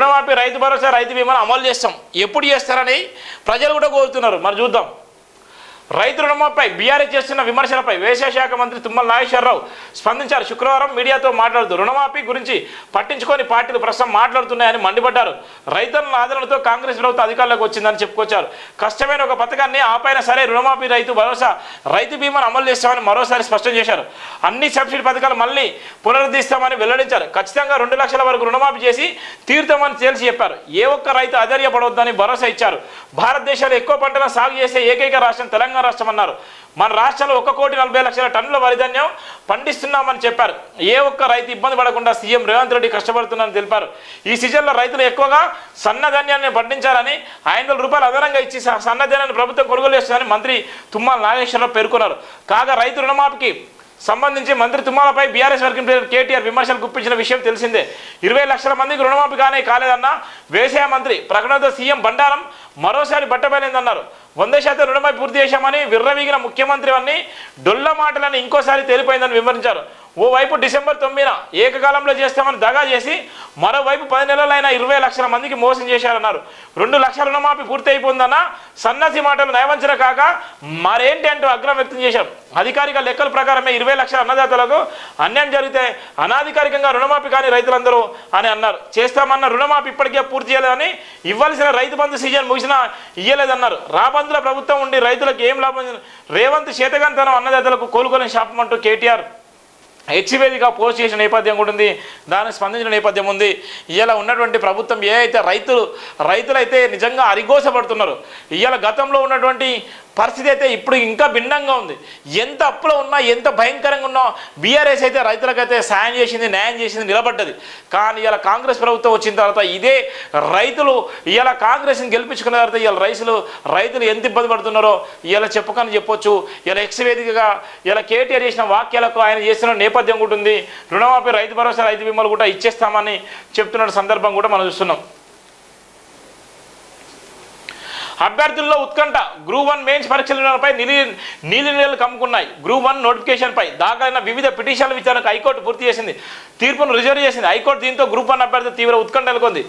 రుణమాఫీ రైతు భరోసా రైతు బీమాను అమలు చేస్తాం. ఎప్పుడు చేస్తారని ప్రజలు కూడా కోరుతున్నారు. మరి చూద్దాం. రైతు రుణమాపై బీఆర్ఎస్ చేస్తున్న విమర్శలపై వ్యవసాయ శాఖ మంత్రి తుమ్మల నాగేశ్వరరావు స్పందించారు. శుక్రవారం మీడియాతో మాట్లాడుతూ రుణమాఫీ గురించి పట్టించుకొని పార్టీలు ప్రస్తుతం మాట్లాడుతున్నాయని మండిపడ్డారు. రైతుల ఆదరణతో కాంగ్రెస్ ప్రభుత్వం అధికారంలోకి వచ్చిందని చెప్పుకొచ్చారు. కష్టమైన ఒక పథకాన్ని ఆపైన సరే రుణమాఫీ రైతు భరోసా రైతు బీమాను అమలు చేస్తామని మరోసారి స్పష్టం చేశారు. అన్ని సబ్సిడీ పథకాలు మళ్ళీ పునరుద్ధరిస్తామని వెల్లడించారు. ఖచ్చితంగా రెండు లక్షల వరకు రుణమాఫీ చేసి తీరుతామని తేల్చి చెప్పారు. ఏ ఒక్క రైతు అధైర్యపడవద్దని భరోసా ఇచ్చారు. భారతదేశంలో ఎక్కువ పంటలను సాగు చేసే ఏకైక రాష్ట్రం తెలంగాణ. రాష్ట్రం అన్నారు. మన రాష్ట్రంలో ఒక కోటి నలభై లక్షల టన్నుల వరిధాన్యం పండిస్తున్నామని చెప్పారు. ఏ ఒక్క రైతు ఇబ్బంది పడకుండా సీఎం రేవంత్ రెడ్డి కష్టపడుతున్నారని తెలిపారు. ఈ సీజన్లో రైతులు ఎక్కువగా సన్నధాన్యాన్ని పండించాలని ఐదు వందల రూపాయలు అదనంగా ఇచ్చి సన్నధాన్యాన్ని ప్రభుత్వం కొనుగోలు చేస్తుందని మంత్రి తుమ్మల నాగేశ్వరరావు పేర్కొన్నారు. కాగా రైతు రుణమాఫీకి సంబంధించి మంత్రి తుమ్మలపై బీఆర్ఎస్ వర్కింగ్ ప్రెసిడెంట్ కేటీఆర్ విమర్శలు గుప్పించిన విషయం తెలిసిందే. ఇరవై లక్షల మందికి రుణమాఫీ కానీ కాలేదన్న వ్యవసాయ మంత్రి ప్రకటనతో సీఎం బండారం మరోసారి బట్టబయలిందన్నారు. వంద శాతం రుణమై పూర్తి చేశామని విర్రవీగిన ముఖ్యమంత్రి అన్ని డొల్ల మాటలని ఇంకోసారి తేలిపోయిందని వివరించారు ఓవైపు డిసెంబర్ తొమ్మిదిన ఏకకాలంలో చేస్తామని దగా చేసి మరోవైపు పది నెలలైన ఇరవై లక్షల మందికి మోసం చేశారన్నారు. రెండు లక్షల రుణమాఫీ పూర్తి అయిపోయిందన్న సన్నసి మాటలు నయవంచన కాక మరేంటి అంటూ అగ్రం వ్యక్తం చేశారు. అధికారిక లెక్కల ప్రకారమే ఇరవై లక్షల అన్నదాతలకు అన్యాయం జరిగితే అనాధికారికంగా రుణమాఫీ కానీ రైతులందరూ అని అన్నారు. చేస్తామన్న రుణమాఫీ ఇప్పటికే పూర్తి చేయలేదని ఇవ్వాల్సిన రైతు బంధు సీజన్ ముగిసినా ఇయ్యలేదన్నారు. రాబందుల ప్రభుత్వం ఉండి రైతులకు ఏం లాభం? రేవంత్ చేతగాంతనం అన్నదాతలకు కోలుకోలేని శాపం అంటూ కేటీఆర్ హెచ్చివేదిగా పోస్ట్ చేసిన నేపథ్యం కూడా ఉంది. దానికి స్పందించిన నేపథ్యం ఉంది. ఇలా ఉన్నటువంటి ప్రభుత్వం ఏ అయితే రైతులు రైతులైతే నిజంగా అరిగోసపడుతున్నారు. ఇవాళ గతంలో ఉన్నటువంటి పరిస్థితి అయితే ఇప్పుడు ఇంకా భిన్నంగా ఉంది. ఎంత అప్పులో ఉన్నా ఎంత భయంకరంగా ఉన్నా బీఆర్ఎస్ అయితే రైతులకైతే సాయం చేసింది న్యాయం చేసింది నిలబడ్డది. కానీ ఇలా కాంగ్రెస్ ప్రభుత్వం వచ్చిన తర్వాత ఇదే రైతులు ఇలా కాంగ్రెస్ని గెలిపించుకున్న తర్వాత ఇలా రైతులు రైతులు ఎంత ఇబ్బంది పడుతున్నారో ఇలా చెప్పకని చెప్పొచ్చు. ఇలా ఎక్స్ వేదికగా ఇలా కేటీఆర్ చేసిన వాక్యాలకు ఆయన చేస్తున్న నేపథ్యం కూడా ఉంది. రుణమాఫీ రైతు భరోసా రైతు బీమాలు కూడా ఇచ్చేస్తామని చెప్తున్న సందర్భం కూడా మనం చూస్తున్నాం. అభ్యర్థుల్లో ఉత్కంఠ. గ్రూప్ వన్ మెయిన్స్ పరీక్షలపై నీలి నీలి నీళ్ళు కమ్ముకున్నాయి. గ్రూప్ వన్ నోటిఫికేషన్పై దాఖలైన వివిధ పిటిషన్ల విచారణకు హైకోర్టు పూర్తి చేసింది. తీర్పును రిజర్వ్ చేసింది. హైకోర్టు దీంతో గ్రూప్ వన్ అభ్యర్థి తీవ్ర ఉత్కంఠ నెలకొంది.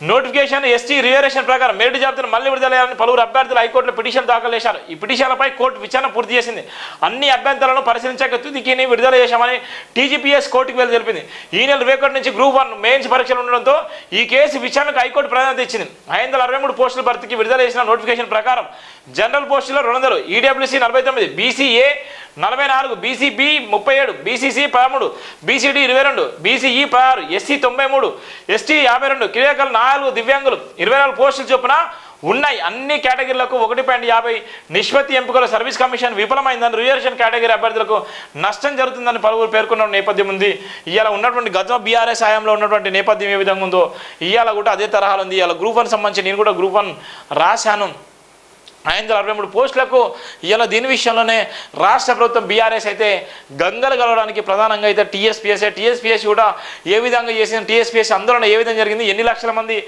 నోటిఫికేషన్ ఎస్టీ రిజర్వేషన్ ప్రకారం మెరిట్ జాబితాను మళ్ళీ విడుదలయ్యాలని పలువురు అభ్యర్థులు హైకోర్టులో పిటిషన్ దాఖలు చేశారు. ఈ పిటిషన్లపై కోర్టు విచారణ పూర్తి చేసింది. అన్ని అభ్యంతరాలను పరిశీలించక తుదికిని విడుదల చేశామని టీజీపీఎస్ కోర్టుకు వెళ్ళి తెలిపింది. ఈ నెల రేపటి నుంచి గ్రూప్ వన్ మెయిన్స్ పరీక్షలు ఉండడంతో ఈ కేసు విచారణకు హైకోర్టు ప్రాధాన్యత ఇచ్చింది. ఐదు వందల అరవై మూడు పోస్టుల భర్తీకి విడుదల చేసిన నోటిఫికేషన్ ప్రకారం జనరల్ పోస్టులో రెండు వందలు ఈడబ్ల్యూసీ నలభై తొమ్మిది బీసీఏ నలభై నాలుగు బీసీబీ ముప్పై ఏడు బీసీసీ పదమూడు బీసీడీ ఇరవై రెండు బీసీఈ పదహారు ఎస్సీ తొంభై మూడు ఎస్టీ యాభై రెండు క్రియాకలు నాలుగు దివ్యాంగులు. ఇరవై నాలుగు పోస్టులు చొప్పున ఉన్నాయి. అన్ని కేటగిరీలకు ఒకటి పాయింట్ యాభై నిష్పత్తి ఎంపికల సర్వీస్ కమిషన్ విఫలమైందని రిజర్వేషన్ కేటగిరీ అభ్యర్థులకు నష్టం జరుగుతుందని పలువురు పేర్కొన్న నేపథ్యం ఉంది. ఇవాళ ఉన్నటువంటి గతం బీఆర్ఎస్ హయాంలో ఉన్నటువంటి నేపథ్యం ఏ విధంగా ఉందో ఇవాళ కూడా అదే తరహాలో ఉంది. ఇవాళ గ్రూప్ వన్ సంబంధించి నేను కూడా గ్రూప్ వన్ రాశాను. ఐదు వందల అరవై మూడు పోస్టులకు ఇలా దీని విషయంలోనే రాష్ట్ర ప్రభుత్వం బీఆర్ఎస్ అయితే గంగలు కలవడానికి ప్రధానంగా అయితే టీఎస్పీఎస్ఏ టీఎస్పీఎస్ కూడా ఏ విధంగా చేసిన టీఎస్పీఎస్ ఆందోళన ఏ విధంగా జరిగింది ఎన్ని లక్షల మంది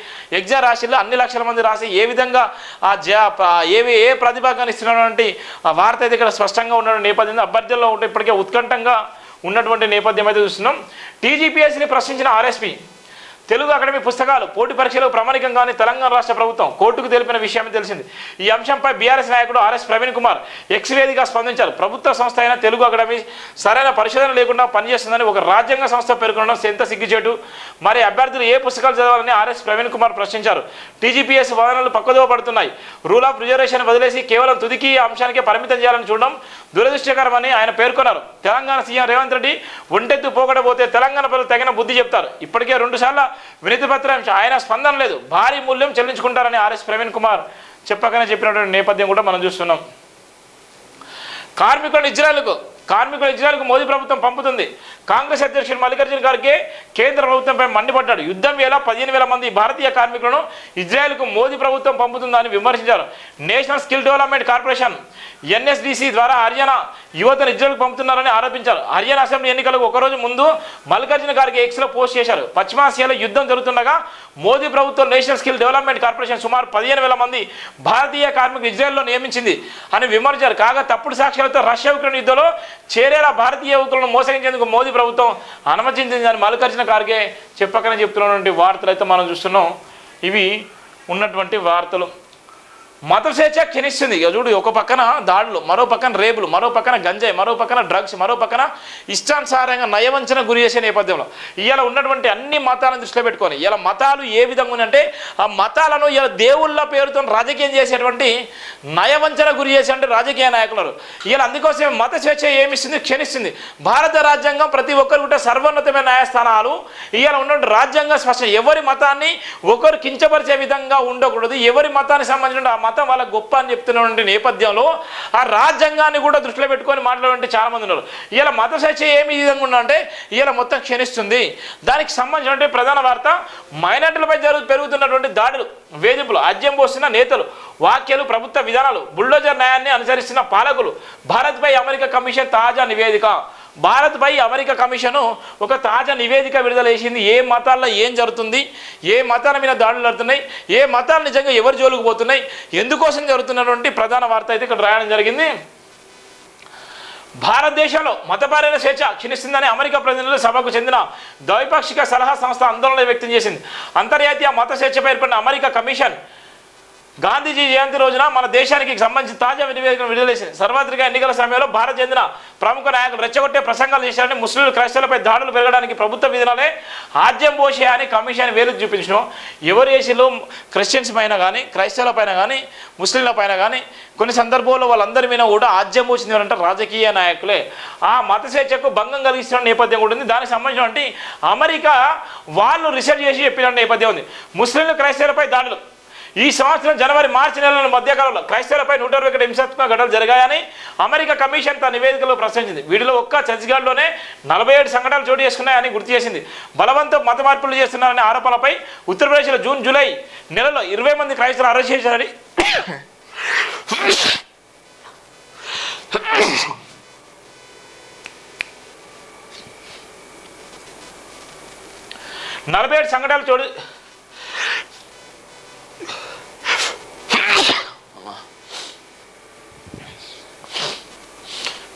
ఎగ్జామ్ రాసిల్లో అన్ని లక్షల మంది రాసి ఏ విధంగా ఆ జా ఏవి ఏ ప్రతిభాగాన్ని ఇస్తున్నటువంటి ఆ వార్త అయితే ఇక్కడ స్పష్టంగా ఉన్న నేపథ్యం అభ్యర్థుల్లో ఉంటే ఇప్పటికే ఉత్కంఠంగా ఉన్నటువంటి నేపథ్యం అయితే చూస్తున్నాం. టీజీపీఎస్ని ప్రశ్నించిన ఆర్ఎస్పీ తెలుగు అకాడమీ పుస్తకాలు పోటీ పరీక్షలకు ప్రామాణికంగానే తెలంగాణ రాష్ట్ర ప్రభుత్వం కోర్టుకు తెలిపిన విషయం తెలిసింది. ఈ అంశంపై బీఆర్ఎస్ నాయకుడు ఆర్ఎస్ ప్రవీణ్ కుమార్ ఎక్స్వేదిగా స్పందించారు. ప్రభుత్వ సంస్థ అయిన తెలుగు అకాడమీ సరైన పరిశోధన లేకుండా పనిచేస్తుందని ఒక రాజ్యాంగ సంస్థ పేర్కొనడం ఎంత సిగ్గుచేటు. మరి అభ్యర్థులు ఏ పుస్తకాలు చదవాలని ఆర్ఎస్ ప్రవీణ్ కుమార్ ప్రశ్నించారు. టీజీపీఎస్ వాదనలు పక్కదోవ పడుతున్నాయి. రూల్ ఆఫ్ రిజర్వేషన్ వదిలేసి కేవలం తుదికి ఈ అంశానికే పరిమితం చేయాలని చూడడం దురదృష్టకరమని ఆయన పేర్కొన్నారు. తెలంగాణ సీఎం రేవంత్ రెడ్డి ఒంటెత్తు పోకడపోతే తెలంగాణ ప్రజలు తగిన బుద్ధి చెప్తారు. ఇప్పటికే రెండుసార్లు వినతి పత్రం ఆయన స్పందన లేదు. భారీ మూల్యం చెల్లించుకుంటారని ఆర్ఎస్ ప్రవీణ్ కుమార్ చెప్పకనే చెప్పినటువంటి నేపథ్యం కూడా మనం చూస్తున్నాం. కార్మికులను ఇజ్రాయల్కు కార్మికుల ఇజ్రాయెల్కు మోదీ ప్రభుత్వం పంపుతుంది. కాంగ్రెస్ అధ్యక్షుడు మల్లికార్జున ఖర్గే కేంద్ర ప్రభుత్వంపై మండిపడ్డాడు. యుద్ధం వేళ పదిహేను వేల మంది భారతీయ కార్మికులను ఇజ్రాయెల్కు మోదీ ప్రభుత్వం పంపుతుందని విమర్శించారు. National skill development corporation NSDC ద్వారా హర్యానా యువతను ఇజ్రాయల్కు పంపుతున్నారని ఆరోపించారు. హర్యానా అసెంబ్లీ ఎన్నికలకు ఒకరోజు ముందు మల్లికార్జున ఖార్గే ఎక్స్లో పోస్ట్ చేశారు. పశ్చిమాసియాలో యుద్ధం జరుగుతుండగా మోదీ ప్రభుత్వం నేషనల్ స్కిల్ డెవలప్మెంట్ కార్పొరేషన్ సుమారు పదిహేను వేల మంది భారతీయ కార్మికులు ఇజ్రాయెల్లో నియమించింది అని విమర్శించారు. కాగా తప్పుడు సాక్ష్యాలతో రష్యా ఉక్రెయిన్ యుద్ధంలో చేరేలా భారతీయ యువకులను మోసగించేందుకు మోదీ ప్రభుత్వం అనుమతించిందని మల్లికార్జున ఖార్గే చెప్పకనే చెప్తున్నటువంటి వార్తలు అయితే మనం చూస్తున్నాం. ఇవి ఉన్నటువంటి వార్తలు. మత స్వేచ్ఛ క్షణిస్తుంది. ఇక చూడు ఒక పక్కన దాడులు మరో పక్కన రేపులు మరో పక్కన గంజాయి మరో పక్కన డ్రగ్స్ మరో పక్కన ఇష్టానుసారంగా నయవంచన గురి చేసే నేపథ్యంలో. ఇవాళ ఉన్నటువంటి అన్ని మతాలను దృష్టిలో పెట్టుకొని ఇలా మతాలు ఏ విధంగా ఉందంటే ఆ మతాలను ఇలా దేవుళ్ళ పేరుతో రాజకీయం చేసేటువంటి నయవంచన గురి చేసేటువంటి రాజకీయ నాయకులు ఇలా అందుకోసం మత స్వేచ్ఛ ఏమిస్తుంది? క్షణిస్తుంది. భారత రాజ్యాంగం ప్రతి ఒక్కరు కూడా సర్వోన్నతమైన న్యాయస్థానాలు ఇలా ఉన్నటువంటి రాజ్యాంగం స్పష్టం. ఎవరి మతాన్ని ఒకరు కించపరిచే విధంగా ఉండకూడదు. ఎవరి మతానికి సంబంధించిన మతం వాళ్ళ గొప్ప అని చెప్తున్నటువంటి నేపథ్యంలో ఆ రాజ్యాంగాన్ని కూడా దృష్టిలో పెట్టుకొని మాట్లాడే చాలామంది ఉన్నారు. ఇలా మత స్వేచ్ఛ ఏమి విధంగా ఉందంటే ఇలా మొత్తం క్షీణిస్తుంది. దానికి సంబంధించినటువంటి ప్రధాన వార్త మైనార్టీలపై జరుగు పెరుగుతున్నటువంటి దాడులు వేధింపులు అజ్యం పోస్తున్న నేతలు వాక్యాలు ప్రభుత్వ విధానాలు బుల్డోజర్ న్యాయాన్ని అనుసరిస్తున్న పాలకులు భారత్పై అమెరికా కమిషన్ తాజా నివేదిక. భారత్పై అమెరికా కమిషను ఒక తాజా నివేదిక విడుదల చేసింది ఏ మతాల్లో ఏం జరుగుతుంది ఏ మతాల మీద దాడులు జరుగుతున్నాయి ఏ మతాలు నిజంగా ఎవరు జోలుకు పోతున్నాయి ఎందుకోసం జరుగుతున్నటువంటి ప్రధాన వార్త అయితే ఇక్కడ రాయడం జరిగింది. భారతదేశంలో మతపరమైన స్వేచ్ఛ క్షీణిస్తుందని అమెరికా ప్రతినిధుల సభకు చెందిన ద్వైపాక్షిక సలహా సంస్థ ఆందోళన వ్యక్తం చేసింది. అంతర్జాతీయ మత స్వేచ్ఛపై ఏర్పడిన అమెరికా కమిషన్ గాంధీజీ జయంతి రోజున మన దేశానికి సంబంధించి తాజా నివేదికను విడుదల చేసింది సార్వత్రిక ఎన్నికల సమయంలో భారత చెందిన ప్రముఖ నాయకులు రెచ్చగొట్టే ప్రసంగాలు చేశారని ముస్లింలు క్రైస్తవులపై దాడులు పెరగడానికి ప్రభుత్వ విధానాలే ఆద్యం పోసే అని కమిషన్ వేలు చూపించడం ఎవరు ఏసీలో క్రిస్టియన్స్ పైన కానీ క్రైస్తవుల పైన కానీ ముస్లింల పైన కానీ కొన్ని సందర్భాల్లో వాళ్ళందరి మీద కూడా ఆద్యం పోసింది అంటే రాజకీయ నాయకులే. ఆ మత స్వేచ్ఛకు భంగం కలిగిస్తున్న నేపథ్యం కూడా ఉంది. దానికి సంబంధించినటువంటి అమెరికా వాళ్ళు రీసెర్చ్ చేసి చెప్పిన నేపథ్యం ఉంది. ముస్లింలు క్రైస్తవులపై దాడులు. ఈ సంవత్సరం జనవరి మార్చి నెలల మధ్యకాలంలో క్రైస్తవులపై నూట ఇరవై ఒకటి హింసాత్మక ఘటనలు జరిగాయని అమెరికా కమిషన్ తన నివేదికలో ప్రశ్నించింది. వీటిలో ఒక్క ఛత్తీస్గఢ్లోనే నలభై ఏడు సంఘటనలు చోటు చేసుకున్నాయని గుర్తు చేసింది. బలవంతం మత మార్పులు చేస్తున్నారనే ఆరోపణలపై ఉత్తరప్రదేశ్లో జూన్ జూలై నెలలో ఇరవై మంది క్రైస్తవులు అరెస్ట్ చేశారని నలభై ఏడు సంఘటనలు చోటు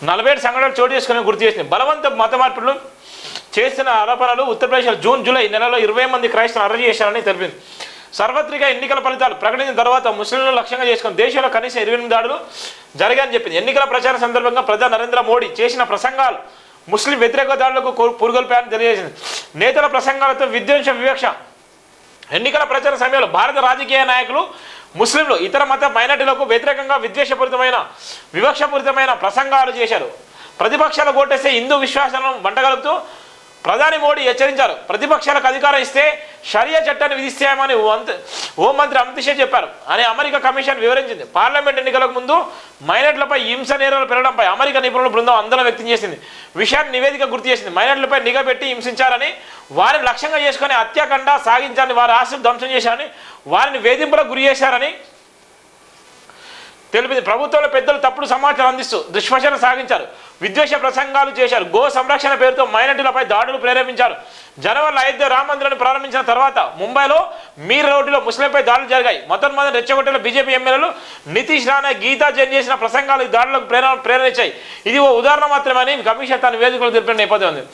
నలభై ఏడు సంఘటనలు చోటు చేసుకుని గుర్తు చేసింది. బలవంత మత మార్పులు చేసిన ఆరోపణలు ఉత్తరప్రదేశ్ జూన్ జూలై నెలలో ఇరవై మంది క్రైస్తవులు అరెస్ట్ చేశారని తెలిపింది. సార్వత్రిక ఎన్నికల ఫలితాలు ప్రకటించిన తర్వాత ముస్లింలను లక్ష్యంగా చేసుకుని దేశంలో కనీసం ఇరవై ఎనిమిది దాడులు జరిగాయని చెప్పింది. ఎన్నికల ప్రచార సందర్భంగా ప్రధాని నరేంద్ర మోడీ చేసిన ప్రసంగాలు ముస్లిం వ్యతిరేక దాడులకు పురుగొల్పాయని తెలియజేసింది. నేతల ప్రసంగాలతో విధ్వంస వివక్ష. ఎన్నికల ప్రచార సమయంలో భారత రాజకీయ నాయకులు ముస్లింలు ఇతర మత మైనార్టీలకు వ్యతిరేకంగా విద్వేషపూరితమైన వివక్షపూరితమైన ప్రసంగాలు చేశారు. ప్రతిపక్షాలు కోటేస్తే హిందూ విశ్వాసాలను వంటగలుపుతూ ప్రధాని మోడీ హెచ్చరించారు. ప్రతిపక్షాలకు అధికారం ఇస్తే షరియా చట్టాన్ని విధిస్తామని హోంమంత్రి అమిత్ షా చెప్పారు. అని అమెరికా కమిషన్ వివరించింది. పార్లమెంట్ ఎన్నికలకు ముందు మైనట్లపై హింస నేరాలు పెరగడంపై అమెరికా నిపుణుల బృందం ఆందోళన వ్యక్తం చేసింది. విషయాన్ని నివేదిక గుర్తు చేసింది. మైనట్లపై నిఘా పెట్టి హింసించారని వారిని లక్ష్యంగా చేసుకుని హత్యాకండ సాగించారని వారి ఆస్తులు ధ్వంసం చేశారని వారిని వేధింపులకు గురి చేశారని తెలిపింది. ప్రభుత్వంలో పెద్దలు తప్పుడు సమాచారం అందిస్తూ దుష్ప్రచారం సాగించారు. విద్వేష ప్రసంగాలు చేశారు. గో సంరక్షణ పేరుతో మైనార్టీలపై దాడులు ప్రేరేపించారు. జనవరిలో అయోధ్య రామ మందిరాన్ని ప్రారంభించిన తర్వాత ముంబైలో మీర్ రోడ్డులో ముస్లింపై దాడులు జరిగాయి. మొత్తం రెచ్చగొట్టిన బీజేపీ ఎమ్మెల్యేలు నితీష్ రాణా గీతా జైన్ చేసిన ప్రసంగాలు ఈ దాడులకు ప్రేరణ ప్రేరణించాయి ఇది ఓ ఉదాహరణ మాత్రమే అని కమిషన్ తన వేదికలు తెలిపిన నేపథ్యం ఉంది.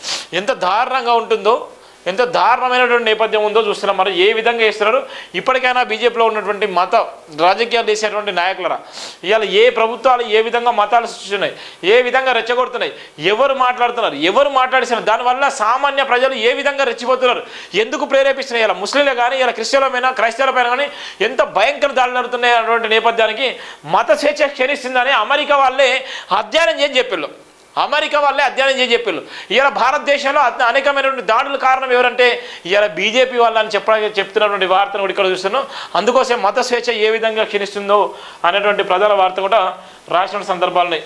ఎంత దారుణంగా ఉంటుందో ఎంత దారుణమైనటువంటి నేపథ్యం ఉందో చూస్తున్నాం. మరి ఏ విధంగా చేస్తున్నారు? ఇప్పటికైనా బీజేపీలో ఉన్నటువంటి మత రాజకీయాలు చేసేటువంటి నాయకులరా? ఇవాళ ఏ ప్రభుత్వాలు ఏ విధంగా మతాలు సృష్టిస్తున్నాయి? ఏ విధంగా రెచ్చగొడుతున్నాయి? ఎవరు మాట్లాడుతున్నారు? ఎవరు మాట్లాడిస్తున్నారు? దానివల్ల సామాన్య ప్రజలు ఏ విధంగా రెచ్చిపోతున్నారు? ఎందుకు ప్రేరేపిస్తున్నాయి? ఇలా ముస్లింలు కానీ ఇలా క్రిస్టియన్లపైన క్రైస్తవులపైన కానీ ఎంత భయంకర దాడులు జరుగుతున్నాయి అన్నటువంటి నేపథ్యానికి మత స్వేచ్ఛ క్షీణిస్తుందని అమెరికా వాళ్ళే అధ్యయనం చేసి చెప్పారు అమెరికా వాళ్ళే అధ్యయనం చేసి చెప్పారు ఇలా భారతదేశంలో అనేకమైనటువంటి దాడుల కారణం ఎవరంటే ఇలా బీజేపీ వాళ్ళని చెప్ప చెప్తున్నటువంటి వార్తను కూడా ఇక్కడ చూస్తున్నాం. అందుకోసం మత స్వేచ్ఛ ఏ విధంగా క్షీణిస్తుందో అనేటువంటి ప్రధాన వార్త కూడా రాసిన సందర్భాలున్నాయి.